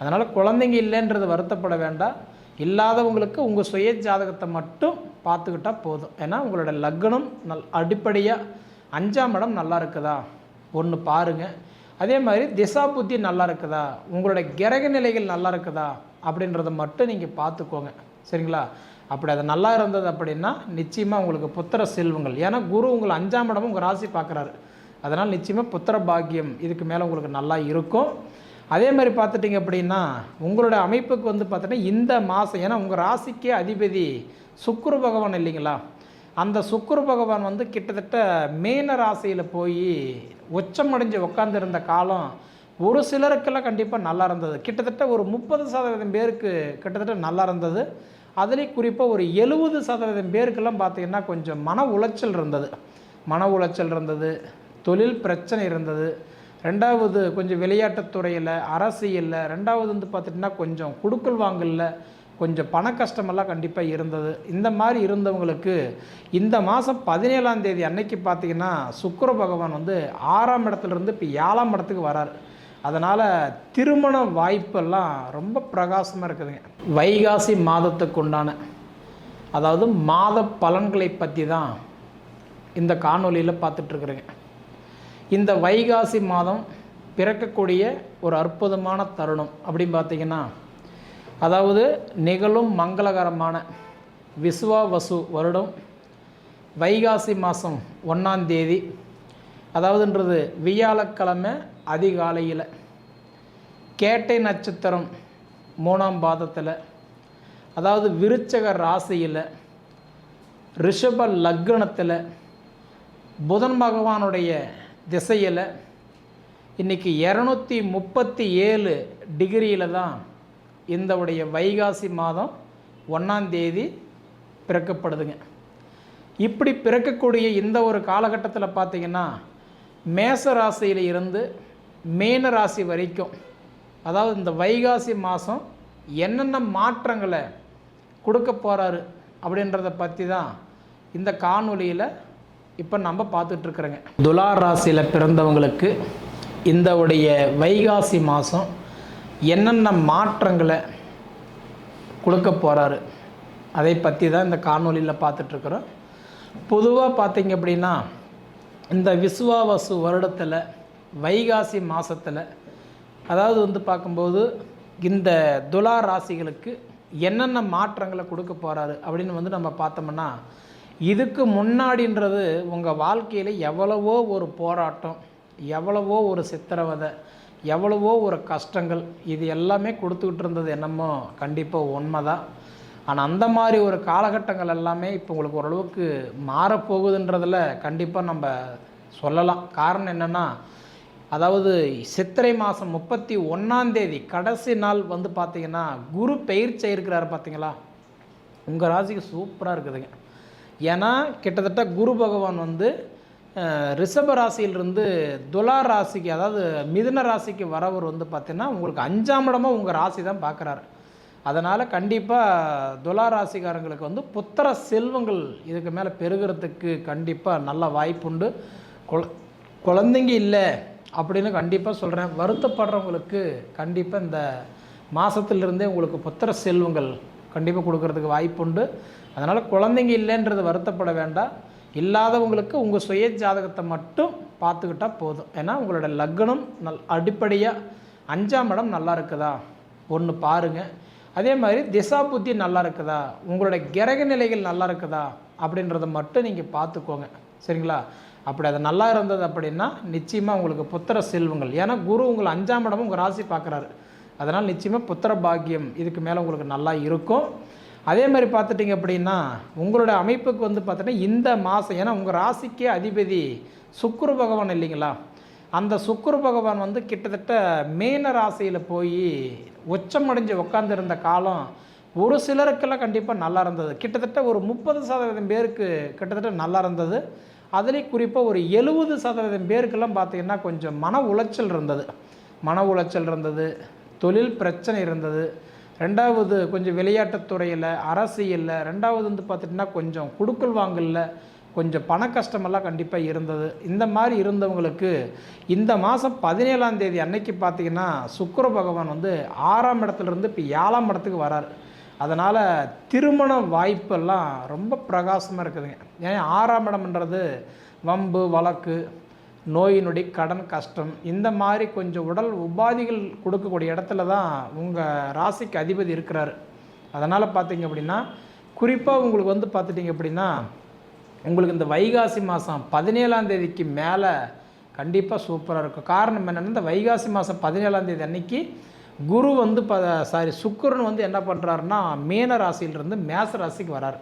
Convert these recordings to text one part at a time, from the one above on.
அதனால் குழந்தைங்க இல்லைன்றது வருத்தப்பட வேண்டாம். இல்லாதவங்களுக்கு உங்கள் சுய ஜாதகத்தை மட்டும் பார்த்துக்கிட்டா போதும். ஏன்னா உங்களோட லக்னம் நல் அடிப்படையாக அஞ்சாம் இடம் நல்லா இருக்குதா? ஒன்று பாருங்கள் அதே மாதிரி திசா புத்தி நல்லா இருக்குதா? உங்களோட கிரக நிலைகள் நல்லா இருக்குதா? அப்படின்றத மட்டும் நீங்கள் பார்த்துக்கோங்க. சரிங்களா? அப்படி அது நல்லா இருந்தது அப்படின்னா நிச்சயமாக உங்களுக்கு புத்திர செல்வங்கள். ஏன்னா குரு உங்களை அஞ்சாம் இடமும் உங்கள் ராசி பார்க்குறாரு. அதனால் நிச்சயமாக புத்திர பாக்கியம் இதுக்கு மேலே உங்களுக்கு நல்லா இருக்கும். அதே மாதிரி பார்த்துட்டிங்க அப்படின்னா உங்களோட அமைப்புக்கு வந்து பார்த்தீங்கன்னா இந்த மாதம் ஏன்னா உங்கள் ராசிக்கே அதிபதி சுக்குரு பகவான் இல்லைங்களா? அந்த சுக்குரு பகவான் வந்து கிட்டத்தட்ட மேன ராசியில் போய் உச்சமடைஞ்சு உட்காந்துருந்த காலம் ஒரு சிலருக்கெல்லாம் கண்டிப்பாக நல்லா இருந்தது. கிட்டத்தட்ட ஒரு முப்பது சதவீதம் பேருக்கு கிட்டத்தட்ட நல்லா இருந்தது. அதுலேயும் குறிப்பாக ஒரு எழுபது சதவீதம் பேருக்கெல்லாம் பார்த்திங்கன்னா கொஞ்சம் மன உளைச்சல் இருந்தது. மன உளைச்சல் இருந்தது. தொழில் பிரச்சனை இருந்தது. ரெண்டாவது கொஞ்சம் விளையாட்டுத்துறையில் அரசியலில் ரெண்டாவது வந்து பார்த்துட்டிங்கன்னா கொஞ்சம் குடுக்கல் வாங்கலில் கொஞ்சம் பண கஷ்டமெல்லாம் கண்டிப்பாக இருந்தது. இந்த மாதிரி இருந்தவங்களுக்கு இந்த மாதம் பதினேழாம் தேதி அன்னைக்கு பார்த்தீங்கன்னா சுக்கர பகவான் வந்து ஆறாம் இடத்துலேருந்து இப்போ ஏழாம் இடத்துக்கு வரார். அதனால் திருமண வாய்ப்பெல்லாம் ரொம்ப பிரகாசமாக இருக்குதுங்க. வைகாசி மாதத்துக்கு உண்டான அதாவது மாத பலன்களை பற்றி தான் இந்த காணொலியில் பார்த்துட்ருக்குறேங்க இந்த வைகாசி மாதம் பிறக்கக்கூடிய ஒரு அற்புதமான தருணம் அப்படின்னு பார்த்தீங்கன்னா அதாவது நிகழும் மங்களகரமான விசுவாவசு வருடம் வைகாசி மாதம் ஒன்றாம் தேதி அதாவதுன்றது வியாழக்கிழமை அதிகாலையில் கேட்டை நட்சத்திரம் மூணாம் பாதத்தில் அதாவது விருச்சக ராசியில் ரிஷப லக்னத்தில் புதன் பகவானுடைய திசையில் இன்றைக்கி இரநூத்தி முப்பத்தி ஏழு டிகிரியில் தான் இந்த உடைய வைகாசி மாதம் ஒன்றாம் தேதி பிறக்கப்படுதுங்க. இப்படி பிறக்கக்கூடிய இந்த ஒரு காலகட்டத்தில் பார்த்தீங்கன்னா மேச ராசியில் இருந்து மேன ராசி வரைக்கும் அதாவது இந்த வைகாசி மாதம் என்னென்ன மாற்றங்களை கொடுக்க போகிறாரு அப்படின்றத பற்றி தான் இந்த காணொளியில் இப்போ நம்ம பார்த்துட்ருக்குறோங்க. துலா ராசியில் பிறந்தவங்களுக்கு இந்த உடைய வைகாசி மாதம் என்னென்ன மாற்றங்களை கொடுக்க போகிறாரு அதை பற்றி தான் இந்த காணொலியில் பார்த்துட்ருக்குறோம். பொதுவாக பார்த்தீங்க அப்படின்னா இந்த விசுவாவசு வருடத்தில் வைகாசி மாதத்தில் அதாவது வந்து பார்க்கும்போது இந்த துலா ராசிகளுக்கு என்னென்ன மாற்றங்களை கொடுக்க போகிறாரு அப்படின்னு வந்து நம்ம பார்த்தோம்னா இதுக்கு முன்னாடின்றது உங்கள் வாழ்க்கையில் எவ்வளவோ ஒரு போராட்டம் எவ்வளவோ ஒரு சித்திரவதை எவ்வளவோ ஒரு கஷ்டங்கள் இது எல்லாமே கொடுத்துக்கிட்டு இருந்தது என்னமோ கண்டிப்பாக உண்மை தான் ஆனால் அந்த மாதிரி ஒரு காலகட்டங்கள் எல்லாமே இப்போ உங்களுக்கு ஓரளவுக்கு மாறப்போகுதுன்றதில் கண்டிப்பாக நம்ம சொல்லலாம். காரணம் என்னென்னா அதாவது சித்திரை மாதம் முப்பத்தி ஒன்றாந்தேதி கடைசி நாள் வந்து பார்த்தீங்கன்னா குரு பெயர்ச்சி இருக்கிறாரு பார்த்தீங்களா உங்கள் ராசிக்கு சூப்பராக இருக்குதுங்க. ஏன்னா கிட்டத்தட்ட குரு பகவான் வந்து அஹ், ரிஷப ராசியிலிருந்து துலா ராசிக்கு அதாவது மிதுன ராசிக்கு வரவர் வந்து பார்த்தீங்கன்னா உங்களுக்கு அஞ்சாம் இடமா உங்கள் ராசி தான் பார்க்குறாரு அதனால் கண்டிப்பாக துலா ராசிக்காரங்களுக்கு வந்து புத்திர செல்வங்கள் இதுக்கு மேலே பெருகிறதுக்கு கண்டிப்பாக நல்ல வாய்ப்புண்டு. குழ குழந்தைங்க இல்லை அப்படின்னு கண்டிப்பாக சொல்கிறேன் வருத்தப்படுறவங்களுக்கு கண்டிப்பாக இந்த மாதத்துலேருந்தே உங்களுக்கு புத்திர செல்வங்கள் கண்டிப்பாக கொடுக்கறதுக்கு வாய்ப்புண்டு. அதனால் குழந்தைங்க இல்லைன்றது வருத்தப்பட வேண்டாம். இல்லாதவங்களுக்கு உங்கள் சுய ஜாதகத்தை மட்டும் பார்த்துக்கிட்டா போதும். ஏன்னா உங்களோட லக்னம் நல் அடிப்படையாக அஞ்சாம் இடம் நல்லா இருக்குதா? ஒன்று பாருங்கள் அதே மாதிரி திசா புத்தி நல்லா இருக்குதா? உங்களோட கிரக நிலைகள் நல்லா இருக்குதா? அப்படின்றத மட்டும் நீங்கள் பார்த்துக்கோங்க. சரிங்களா? அப்படி அது நல்லா இருந்தது அப்படின்னா நிச்சயமாக உங்களுக்கு புத்திர செல்வங்கள். ஏன்னா குரு உங்களை அஞ்சாம் இடமும் உங்கள் ராசி பார்க்குறாரு. அதனால் நிச்சயமாக புத்திர பாக்கியம் இதுக்கு மேலே உங்களுக்கு நல்லா இருக்கும். அதே மாதிரி பார்த்துட்டிங்க அப்படின்னா உங்களோட அமைப்புக்கு வந்து பார்த்தீங்கன்னா இந்த மாதம் ஏன்னா உங்கள் ராசிக்கே அதிபதி சுக்குரு பகவான் இல்லைங்களா? அந்த சுக்குரு பகவான் வந்து கிட்டத்தட்ட மீன ராசியில் போய் உச்சமடைஞ்சு உட்காந்துருந்த காலம் ஒரு சிலருக்கெல்லாம் கண்டிப்பாக நல்லா இருந்தது. கிட்டத்தட்ட ஒரு முப்பது சதவீதம் பேருக்கு கிட்டத்தட்ட நல்லா இருந்தது. அதுலேயும் குறிப்பாக ஒரு எழுபது சதவீதம் பேருக்கெல்லாம் பார்த்திங்கன்னா கொஞ்சம் மன உளைச்சல் இருந்தது. மன உளைச்சல் இருந்தது. தொழில் பிரச்சனை இருந்தது. ரெண்டாவது கொஞ்சம் விளையாட்டுத்துறையில் அரசியலில் ரெண்டாவது வந்து பார்த்துட்டிங்கன்னா கொஞ்சம் குடுக்கல் வாங்கலில் கொஞ்சம் பண கஷ்டமெல்லாம் கண்டிப்பாக இருந்தது. இந்த மாதிரி இருந்தவங்களுக்கு இந்த மாதம் பதினேழாம் தேதி அன்னைக்கு பார்த்தீங்கன்னா சுக்கர பகவான் வந்து ஆறாம் இடத்துலேருந்து இப்போ ஏழாம் இடத்துக்கு வரார். அதனால் திருமண வாய்ப்பெல்லாம் ரொம்ப பிரகாசமாக இருக்குதுங்க. ஏன்? ஆறாம் இடம்ன்றது வம்பு வழக்கு நோயினுடைய கடன் கஷ்டம் இந்த மாதிரி கொஞ்சம் உடல் உபாதிகள் கொடுக்கக்கூடிய இடத்துல தான் உங்கள் ராசிக்கு அதிபதி இருக்கிறாரு. அதனால் பார்த்தீங்க அப்படின்னா குறிப்பாக உங்களுக்கு வந்து பார்த்துட்டிங்க அப்படின்னா உங்களுக்கு இந்த வைகாசி மாதம் பதினேழாம் தேதிக்கு மேலே கண்டிப்பாக சூப்பராக இருக்கும். காரணம் என்னென்னா இந்த வைகாசி மாதம் பதினேழாம் தேதி அன்னைக்கு குரு வந்து ப சாரி சுக்கிரன் வந்து என்ன பண்ணுறாருன்னா மீன ராசியிலிருந்து மேச ராசிக்கு வராரு.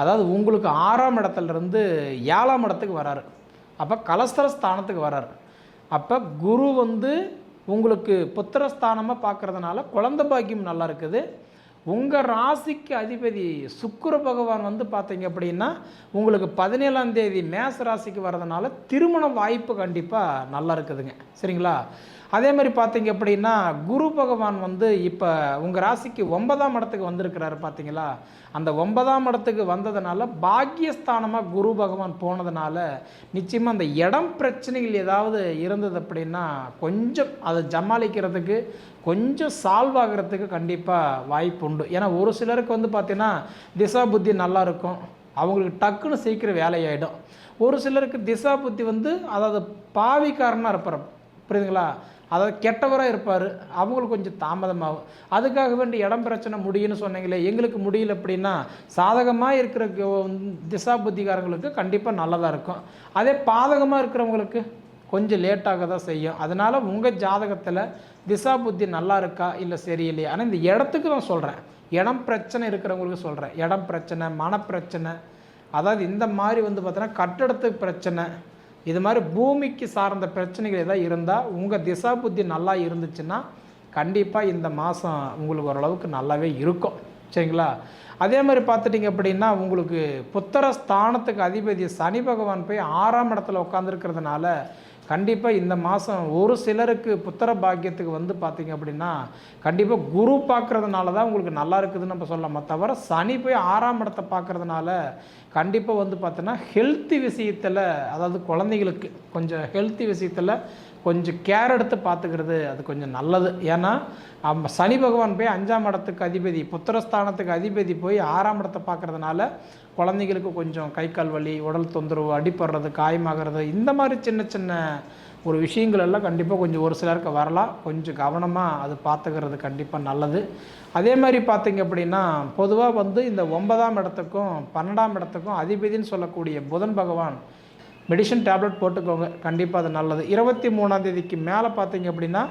அதாவது உங்களுக்கு ஆறாம் இடத்துலேருந்து ஏழாம் இடத்துக்கு வராரு. அப்போ கலஸ்தர ஸ்தானத்துக்கு வர்றார். அப்போ குரு வந்து உங்களுக்கு புத்திரஸ்தானமாக பார்க்கறதுனால குழந்த பாக்கியம் நல்லா இருக்குது. உங்கள் ராசிக்கு அதிபதி சுக்கர பகவான் வந்து பார்த்தீங்க அப்படின்னா உங்களுக்கு பதினேழாம் தேதி மேச ராசிக்கு வர்றதுனால திருமண வாய்ப்பு கண்டிப்பாக நல்லா இருக்குதுங்க. சரிங்களா? அதே மாதிரி பார்த்தீங்க அப்படின்னா குரு பகவான் வந்து இப்போ உங்கள் ராசிக்கு ஒன்பதாம் இடத்துக்கு வந்திருக்கிறாரு பார்த்தீங்களா? அந்த ஒன்பதாம் இடத்துக்கு வந்ததுனால பாக்கியஸ்தானமாக குரு பகவான் போனதுனால நிச்சயமாக அந்த இடம் பிரச்சனைகள் ஏதாவது இருந்தது அப்படின்னா கொஞ்சம் அதை ஜமாளிக்கிறதுக்கு கொஞ்சம் சால்வ் ஆகிறதுக்கு கண்டிப்பாக வாய்ப்பு உண்டு. ஏன்னா ஒரு சிலருக்கு வந்து பார்த்தீங்கன்னா திசா புத்தி நல்லா இருக்கும். அவங்களுக்கு டக்குன்னு சீக்கிரம் வேலையாயிடும். ஒரு சிலருக்கு திசா புத்தி வந்து அதாவது பாவிக்காரனாக இருப்பார். புரியுதுங்களா? அதாவது கெட்டவராக இருப்பார். அவங்களுக்கு கொஞ்சம் தாமதமாகும். அதுக்காக வேண்டி இடம் பிரச்சனை முடியும்னு சொன்னீங்களே எங்களுக்கு முடியல அப்படின்னா சாதகமாக இருக்கிற திசா புத்திகாரங்களுக்கு கண்டிப்பாக நல்லதாக இருக்கும். அதே பாதகமாக இருக்கிறவங்களுக்கு கொஞ்சம் லேட்டாக தான் செய்யும். அதனால் உங்கள் ஜாதகத்தில் திசா புத்தி நல்லா இருக்கா இல்லை சரியில்லையா ஆனால் இந்த இடத்துக்கு நான் சொல்கிறேன் இடம் பிரச்சனை இருக்கிறவங்களுக்கு சொல்கிறேன் இடம் பிரச்சனை மனப்பிரச்சனை அதாவது இந்த மாதிரி வந்து பார்த்தோன்னா கட்டடத்துக்கு பிரச்சனை. இது மாதிரி பூமிக்கு சார்ந்த பிரச்சனைகள் எதாவது இருந்தால் உங்கள் திசா புத்தி நல்லா இருந்துச்சுன்னா கண்டிப்பாக இந்த மாதம் உங்களுக்கு ஓரளவுக்கு நல்லாவே இருக்கும். சரிங்களா? அதே மாதிரி பார்த்துட்டிங்க அப்படின்னா உங்களுக்கு புத்திர ஸ்தானத்துக்கு அதிபதி சனி பகவான் போய் ஆறாம் இடத்துல உட்காந்துருக்கிறதுனால கண்டிப்பாக இந்த மாதம் ஒரு சிலருக்கு புத்திர பாக்கியத்துக்கு வந்து பார்த்திங்க அப்படின்னா கண்டிப்பாக குரு பார்க்குறதுனால தான் உங்களுக்கு நல்லா இருக்குதுன்னு நம்ம சொல்லலாமா தவிர சனி போய் ஆறாம் இடத்தை பார்க்குறதுனால கண்டிப்பாக வந்து பார்த்தோன்னா ஹெல்த்தி விஷயத்தில் அதாவது குழந்தைகளுக்கு கொஞ்சம் ஹெல்த்தி விஷயத்தில் கொஞ்சம் கேர் எடுத்து பார்த்துக்கிறது அது கொஞ்சம் நல்லது. ஏன்னா சனி பகவான் போய் அஞ்சாம் இடத்துக்கு அதிபதி புத்திரஸ்தானத்துக்கு அதிபதி போய் ஆறாம் இடத்தை பார்க்குறதுனால குழந்தைங்களுக்கு கொஞ்சம் கை கால் வலி உடல் தொந்தரவு அடிப்படுறது காயமாகிறது இந்த மாதிரி சின்ன சின்ன ஒரு விஷயங்கள் எல்லாம் கண்டிப்பாக கொஞ்சம் ஒரு சிலருக்கு வரலாம். கொஞ்சம் கவனமாக அது பார்த்துக்கிறது கண்டிப்பாக நல்லது. அதே மாதிரி பார்த்தீங்க அப்படின்னா பொதுவாக வந்து இந்த ஒன்பதாம் இடத்துக்கும் பன்னெண்டாம் இடத்துக்கும் அதிபதினு சொல்லக்கூடிய புதன் பகவான் மெடிசன் டேப்லெட் போட்டுக்கோங்க. கண்டிப்பாக அது நல்லது. இருபத்தி மூணாம் தேதிக்கு மேலே பார்த்தீங்க அப்படின்னா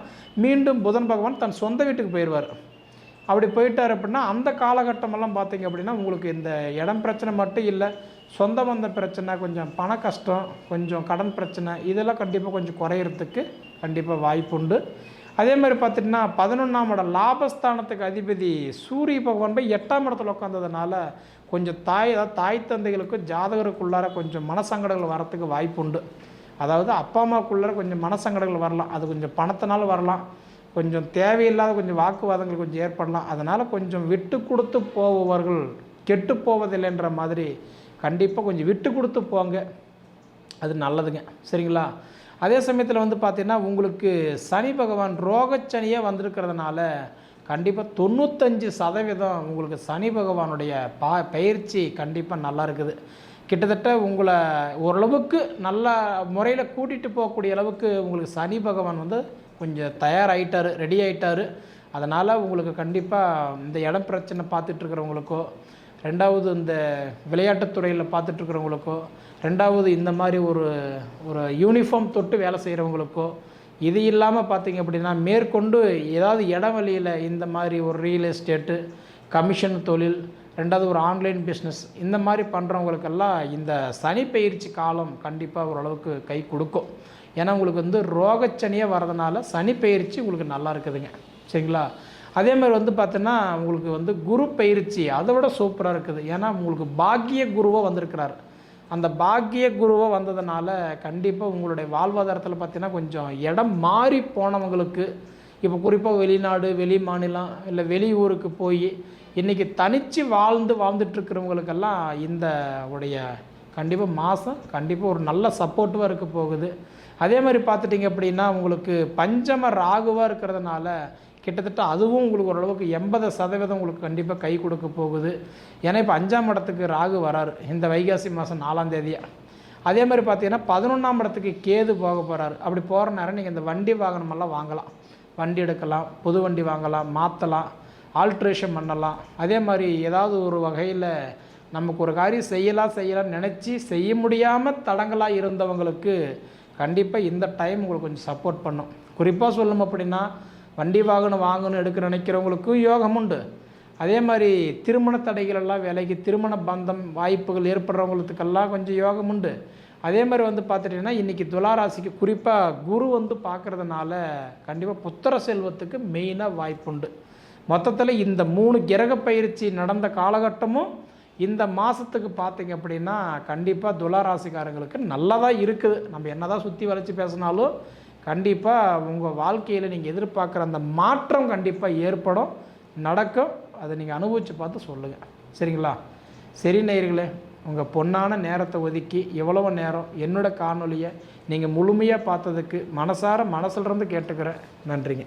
மீண்டும் புதன் பகவான் தன் சொந்த வீட்டுக்கு போயிடுவார். அப்படி போயிட்டார் அப்படின்னா அந்த காலகட்டமெல்லாம் பார்த்தீங்க அப்படின்னா உங்களுக்கு இந்த இடம் பிரச்சனை மட்டும் இல்லை. சொந்த பந்த பிரச்சனை கொஞ்சம் பண கஷ்டம் கொஞ்சம் கடன் பிரச்சனை இதெல்லாம் கண்டிப்பாக கொஞ்சம் குறையிறதுக்கு கண்டிப்பாக வாய்ப்பு உண்டு. அதே மாதிரி பார்த்திங்கன்னா பதினொன்றாம் இடம் லாபஸ்தானத்துக்கு அதிபதி சூரிய பகவான் போய் எட்டாம் இடத்துல உட்காந்ததுனால கொஞ்சம் தாய் அதாவது தாய் தந்தைகளுக்கும் ஜாதகருக்குள்ளார கொஞ்சம் மனசங்கடங்கள் வரத்துக்கு வாய்ப்பு உண்டு. அதாவது அப்பா அம்மாவுக்குள்ளார கொஞ்சம் மனசங்கடங்கள் வரலாம். அது கொஞ்சம் பணத்தினாலும் வரலாம். கொஞ்சம் தேவையில்லாத கொஞ்சம் வாக்குவாதங்கள் கொஞ்சம் ஏற்படலாம். அதனால் கொஞ்சம் விட்டு கொடுத்து போபவர்கள் கெட்டு போவதில்லைன்ற மாதிரி கண்டிப்பாக கொஞ்சம் விட்டு கொடுத்து போங்க. அது நல்லதுங்க. சரிங்களா? அதே சமயத்தில் வந்து பார்த்திங்கன்னா உங்களுக்கு சனி பகவான் ரோகச்சனியாக வந்திருக்கிறதுனால கண்டிப்பாக தொண்ணூத்தஞ்சு சதவீதம் உங்களுக்கு சனி பகவானுடைய பா பயிற்சி கண்டிப்பாக நல்லா இருக்குது. கிட்டத்தட்ட உங்களை ஓரளவுக்கு நல்ல முறையில் கூட்டிகிட்டு போகக்கூடிய அளவுக்கு உங்களுக்கு சனி பகவான் வந்து கொஞ்சம் தயாராகிட்டார் ரெடி ஆகிட்டார் அதனால் உங்களுக்கு கண்டிப்பாக இந்த இடம் பிரச்சனை பார்த்துட்ருக்கிறவங்களுக்கோ ரெண்டாவது இந்த விளையாட்டுத்துறையில் பார்த்துட்ருக்கிறவங்களுக்கோ ரெண்டாவது இந்த மாதிரி ஒரு ஒரு யூனிஃபார்ம் தொட்டு வேலை செய்கிறவங்களுக்கோ இது இல்லாமல் பார்த்தீங்க அப்படின்னா மேற்கொண்டு ஏதாவது இடம் வழியில் இந்த மாதிரி ஒரு ரியல் எஸ்டேட்டு கமிஷன் தொழில் ரெண்டாவது ஒரு ஆன்லைன் பிஸ்னஸ் இந்த மாதிரி பண்ணுறவங்களுக்கெல்லாம் இந்த சனி பயிற்சி காலம் கண்டிப்பாக ஓரளவுக்கு கை கொடுக்கும். ஏன்னா உங்களுக்கு வந்து ரோகச்சனியாக வரதுனால சனி பயிற்சி உங்களுக்கு நல்லா இருக்குதுங்க. சரிங்களா? அதே மாதிரி வந்து பார்த்தீங்கன்னா உங்களுக்கு வந்து குரு பயிற்சி அதை விட சூப்பராக இருக்குது. ஏன்னா உங்களுக்கு பாக்கிய குருவாக வந்திருக்கிறார். அந்த பாக்கிய குருவாக வந்ததுனால கண்டிப்பாக உங்களுடைய வாழ்வாதாரத்தில் பார்த்தீங்கன்னா கொஞ்சம் இடம் மாறி போனவங்களுக்கு இப்போ குறிப்பாக வெளிநாடு வெளி மாநிலம் இல்லை வெளி ஊருக்கு போய் இன்றைக்கி தனித்து வாழ்ந்து வாழ்ந்துட்டுருக்கிறவங்களுக்கெல்லாம் இந்த உடைய கண்டிப்பாக மாதம் கண்டிப்பாக ஒரு நல்ல சப்போர்ட்டிவாக இருக்க போகுது. அதே மாதிரி பார்த்துட்டிங்க அப்படின்னா உங்களுக்கு பஞ்சம ராகுவாக இருக்கிறதுனால கிட்டத்தட்ட அதுவும் உங்களுக்கு ஓரளவுக்கு எண்பது சதவீதம் உங்களுக்கு கண்டிப்பாக கை கொடுக்க போகுது. ஏன்னா இப்போ அஞ்சாம் இடத்துக்கு ராகு வராரு. இந்த வைகாசி மாதம் நாலாம் தேதியாக அதே மாதிரி பார்த்தீங்கன்னா பதினொன்றாம் இடத்துக்கு கேது போக போகிறாரு அப்படி போகிற நேரம் நீங்கள் இந்த வண்டி வாகனமெல்லாம் வாங்கலாம். வண்டி எடுக்கலாம் புது வண்டி வாங்கலாம் மாற்றலாம் ஆல்ட்ரேஷன் பண்ணலாம். அதே மாதிரி ஏதாவது ஒரு வகையில் நமக்கு ஒரு காரியம் செய்யலாம் செய்யலாம்னு நினச்சி செய்ய முடியாமல் தடங்களாக இருந்தவங்களுக்கு கண்டிப்பாக இந்த டைம் உங்களுக்கு கொஞ்சம் சப்போர்ட் பண்ணும். குறிப்பாக சொல்லணும் அப்படின்னா வண்டி வாகனம் வாங்கணும் எடுக்க நினைக்கிறவங்களுக்கும் யோகம் உண்டு. அதே மாதிரி திருமண தடைகளெல்லாம் வேலைக்கு திருமண பந்தம் வாய்ப்புகள் ஏற்படுறவங்களுக்கெல்லாம் கொஞ்சம் யோகம் உண்டு. அதே மாதிரி வந்து பார்த்துட்டிங்கன்னா இன்றைக்கி துளாராசிக்கு குறிப்பாக குரு வந்து பார்க்குறதுனால கண்டிப்பாக புத்திர செல்வத்துக்கு மெயினாக வாய்ப்புண்டு. மொத்தத்தில் இந்த மூணு கிரக பயிற்சி நடந்த காலகட்டமும் இந்த மாதத்துக்கு பார்த்தீங்க அப்படின்னா கண்டிப்பாக துளாராசிக்காரங்களுக்கு நல்லதாக இருக்குது. நம்ம என்னதான் சுற்றி வளைச்சி பேசினாலும் கண்டிப்பாக உங்கள் வாழ்க்கையில் நீங்கள் எதிர்பார்க்குற அந்த மாற்றம் கண்டிப்பாக ஏற்படும் நடக்கும். அதை நீங்கள் அனுபவித்து பார்த்து சொல்லுங்கள் சரிங்களா? சரி நேயர்களே உங்கள் பொன்னான நேரத்தை ஒதுக்கி எவ்வளவு நேரம் என்னோடய காணொலியை நீங்கள் முழுமையாக பார்த்ததுக்கு மனசார மனசுலேருந்து கேட்டுக்கிறேன். நன்றிங்க.